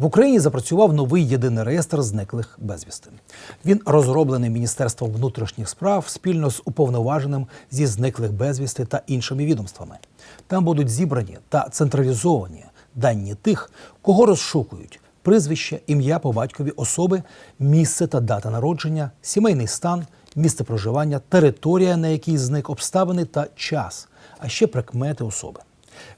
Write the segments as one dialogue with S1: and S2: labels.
S1: В Україні запрацював новий єдиний реєстр зниклих безвісти. Він розроблений Міністерством внутрішніх справ спільно з уповноваженим зі зниклих безвісти та іншими відомствами. Там будуть зібрані та централізовані дані тих, кого розшукують, прізвище, ім'я по батькові особи, місце та дата народження, сімейний стан, місце проживання, територія, на якій зник обставини та час, а ще прикмети особи.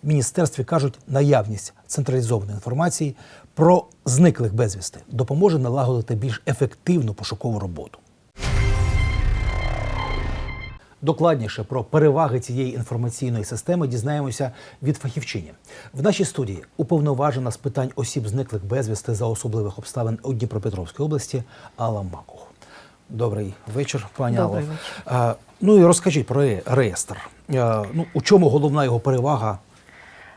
S1: В міністерстві кажуть, наявність централізованої інформації про зниклих безвісти допоможе налагодити більш ефективну пошукову роботу. Докладніше про переваги цієї інформаційної системи дізнаємося від фахівчині. В нашій студії уповноважена з питань осіб зниклих безвісти за особливих обставин у Дніпропетровській області Алла Макух. Добрий вечір, пані Алло. Ну і розкажіть про реєстр. Ну, у чому головна його перевага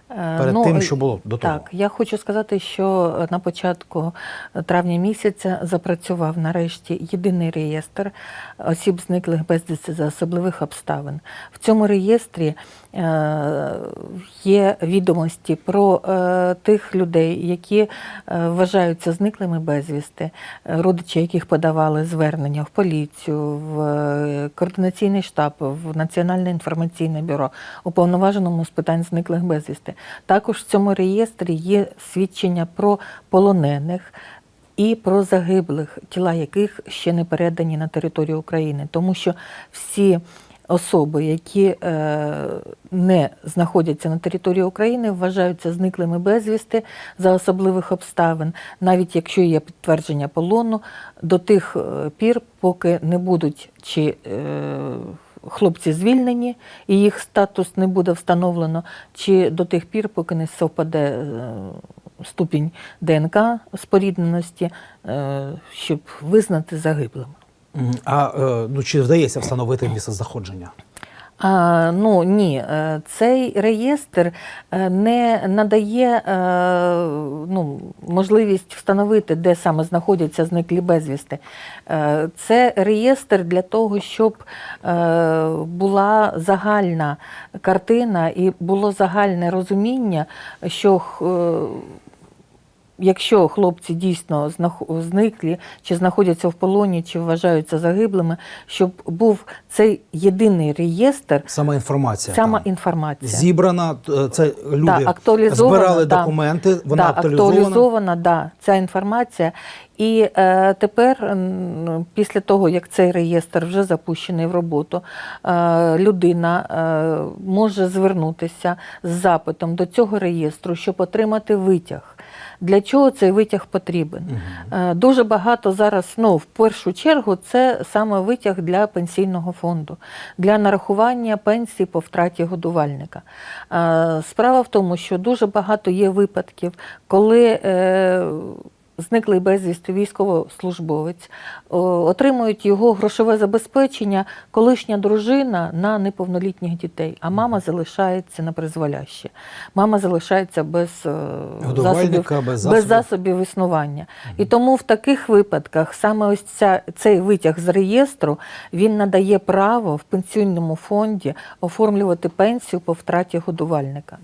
S1: перед
S2: ну,
S1: тим,
S2: е,
S1: що було до того?
S2: Так, я хочу сказати, що на початку травня місяця запрацював нарешті єдиний реєстр осіб зниклих безвісти за особливих обставин. В цьому реєстрі е, є відомості про е, тих людей, які е, вважаються зниклими безвісти, е, родичі яких подавали звернення в поліцію, в е, координаційний штаб, в Національне інформаційне бюро, уповноваженому з питань зниклих безвісти. Також в цьому реєстрі є свідчення про полонених. І про загиблих, тіла яких ще не передані на територію України, тому що всі особи, які е, не знаходяться на території України, вважаються зниклими безвісти за особливих обставин, навіть якщо є підтвердження полону, до тих е, пір, поки не будуть чи е, хлопці звільнені і їх статус не буде встановлено, чи до тих пір, поки не совпаде е, ступінь ДНК спорідненості, е, щоб визнати загиблим.
S1: А е, ну, чи вдається встановити місце знаходження?
S2: Ну ні, е, цей реєстр е, не надає е, ну, можливість встановити, де саме знаходяться зниклі безвісти. Це реєстр для того, щоб була загальна картина і було загальне розуміння, що Якщо хлопці дійсно зниклі, чи знаходяться в полоні, чи вважаються загиблими, щоб був цей єдиний реєстр,
S1: Сама інформація.
S2: сама
S1: там.
S2: інформація.
S1: Зібрана, це люди
S2: Да,
S1: збирали
S2: да.
S1: документи, вона
S2: да,
S1: актуалізована.
S2: актуалізована, да, ця інформація. І е, тепер, після того, як цей реєстр вже запущений в роботу, е, людина е, може звернутися з запитом до цього реєстру, щоб отримати витяг. Для чого цей витяг потрібен? Угу. Дуже багато зараз, ну, в першу чергу, це саме витяг для пенсійного фонду, для нарахування пенсії по втраті годувальника. Е, Справа в тому, що дуже багато є випадків, коли е, зниклий безвісти військовослужбовець отримують його грошове забезпечення колишня дружина на неповнолітніх дітей, а мама залишається на призволяще. Мама залишається без, е,
S1: Годувальника, без
S2: без
S1: засобів.
S2: засобів існування. І тому в таких випадках саме ось ця, цей витяг з реєстру він надає право в пенсійному фонді оформлювати пенсію по втраті годувальника.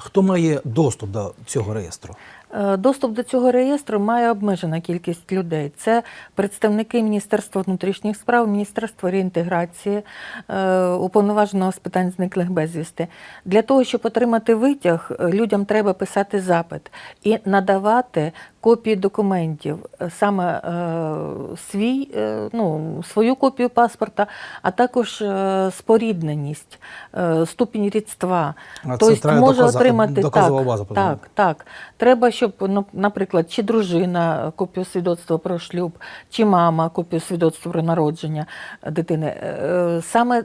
S1: Хто має доступ до цього реєстру?
S2: Е, Доступ до цього реєстру має обмежена кількість людей. Це представники Міністерства внутрішніх справ, Міністерства реінтеграції, е, уповноваженого з питань зниклих безвісти. Для того, щоб отримати витяг, е, людям треба писати запит і надавати копії документів, саме свій, ну, свою копію паспорта, а також спорідненість, ступінь рідства.
S1: А
S2: Тобто може
S1: доказа-
S2: отримати
S1: доказова
S2: так,
S1: база
S2: так, так. Треба, щоб, ну, наприклад, чи дружина копію свідоцтва про шлюб, чи мама копію свідоцтва про народження дитини. Е, Саме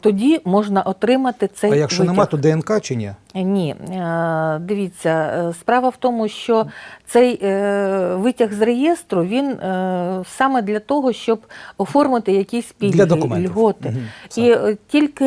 S2: тоді можна отримати цей
S1: а якщо
S2: витяг.
S1: нема, то ДНК чи ні?
S2: Ні, Е, дивіться, е, справа в тому, що цей е, витяг з реєстру він саме для того, щоб оформити якісь пільги,
S1: Для документів.
S2: льготи.
S1: Це.
S2: І тільки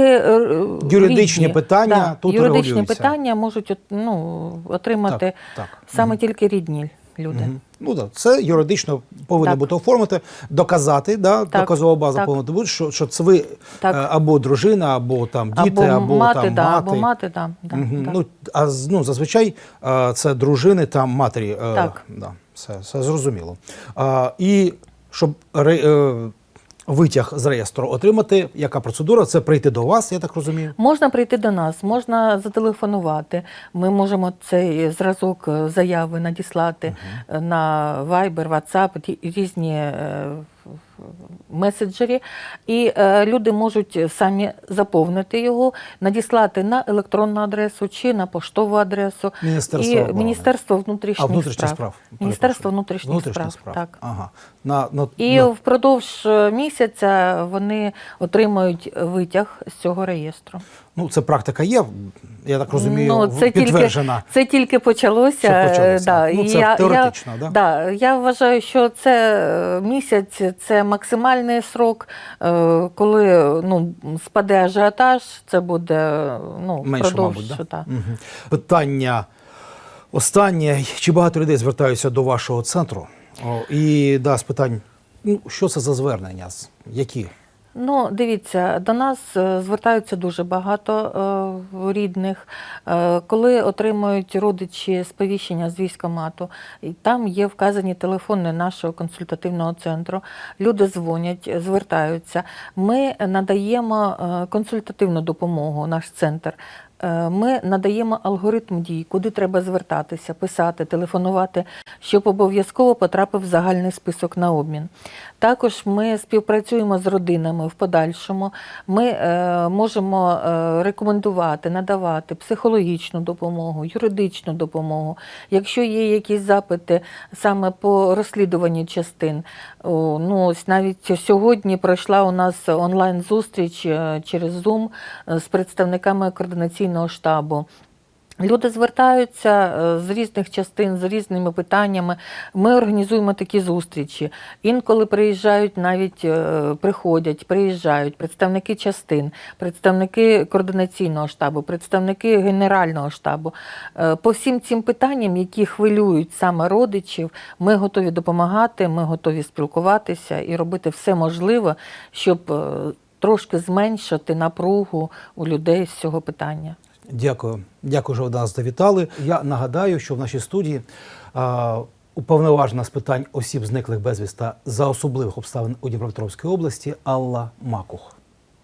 S1: Юридичні
S2: рідні,
S1: питання
S2: да,
S1: тут
S2: юридичні питання можуть ну, отримати
S1: Так, так.
S2: саме
S1: Мгм.
S2: тільки рідні. Люди.
S1: Угу. Ну так, це юридично повинно
S2: Так.
S1: бути оформити, доказати, да,
S2: Так,
S1: доказова база повинна бути, що, що це ви
S2: Так.
S1: е, або дружина, або там діти, або,
S2: або мати,
S1: там
S2: да,
S1: мати.
S2: або мати, да, да,
S1: угу.
S2: так.
S1: Ну, а ну, зазвичай е, це дружини та матері. е,
S2: Так.
S1: Да, все, все зрозуміло. А, і щоб витяг з реєстру отримати, яка процедура? Це прийти до вас, я так розумію.
S2: Можна прийти до нас, можна зателефонувати. Ми можемо цей зразок е, заяви надіслати угу. на Viber, WhatsApp, різні е, меседжері. І е, люди можуть самі заповнити його, надіслати на електронну адресу чи на поштову адресу.
S1: Міністерство
S2: і
S1: оборони.
S2: Міністерство внутрішніх,
S1: А внутрішніх
S2: справ.
S1: справ.
S2: Міністерство
S1: перепрошую.
S2: внутрішніх, справ. Так.
S1: Ага. На, на,
S2: І
S1: на-
S2: впродовж е, місяця вони отримають витяг з цього реєстру.
S1: ну, це практика є, я так розумію,
S2: Ну, це
S1: підтверджена.
S2: Тільки, це тільки почалося.
S1: Що почалося.
S2: Да,
S1: Ну, це теоретично,
S2: я,
S1: да?
S2: Да, я вважаю, що це е, місяць це максимальний срок, е, коли ну, спаде ажіотаж, це буде ну,
S1: Менше,
S2: впродовж.
S1: мабуть, да? Угу. Питання останнє. Чи багато людей звертаються до вашого центру? О, і да, з питань, ну, що це за звернення? Які?
S2: Ну, дивіться, до нас е, звертаються дуже багато е, рідних, е, коли отримують родичі сповіщення з військомату, там є вказані телефони нашого консультативного центру. Люди дзвонять, звертаються. Ми надаємо консультативну допомогу, наш центр. Е, Ми надаємо алгоритм дій, куди треба звертатися, писати, телефонувати, щоб обов'язково потрапив в загальний список на обмін. Також ми співпрацюємо з родинами в подальшому. Ми е, можемо е, рекомендувати, надавати психологічну допомогу, юридичну допомогу. Якщо є якісь запити саме по розслідуванню частин, ну ось навіть сьогодні пройшла у нас онлайн-зустріч через Zoom з представниками координаційного штабу. Люди звертаються е, з різних частин, з різними питаннями. Ми організуємо такі зустрічі. Інколи приїжджають, навіть е, приходять, приїжджають представники частин, представники координаційного штабу, представники генерального штабу. Е, По всім цим питанням, які хвилюють саме родичів, ми готові допомагати, ми готові спілкуватися і робити все можливе, щоб трошки зменшити напругу у людей з цього питання.
S1: Дякую. Дякую, що ви нас завітали. Я нагадаю, що в нашій студії а, уповноважена з питань осіб, зниклих безвіста за особливих обставин у Дніпропетровській області Алла Макух.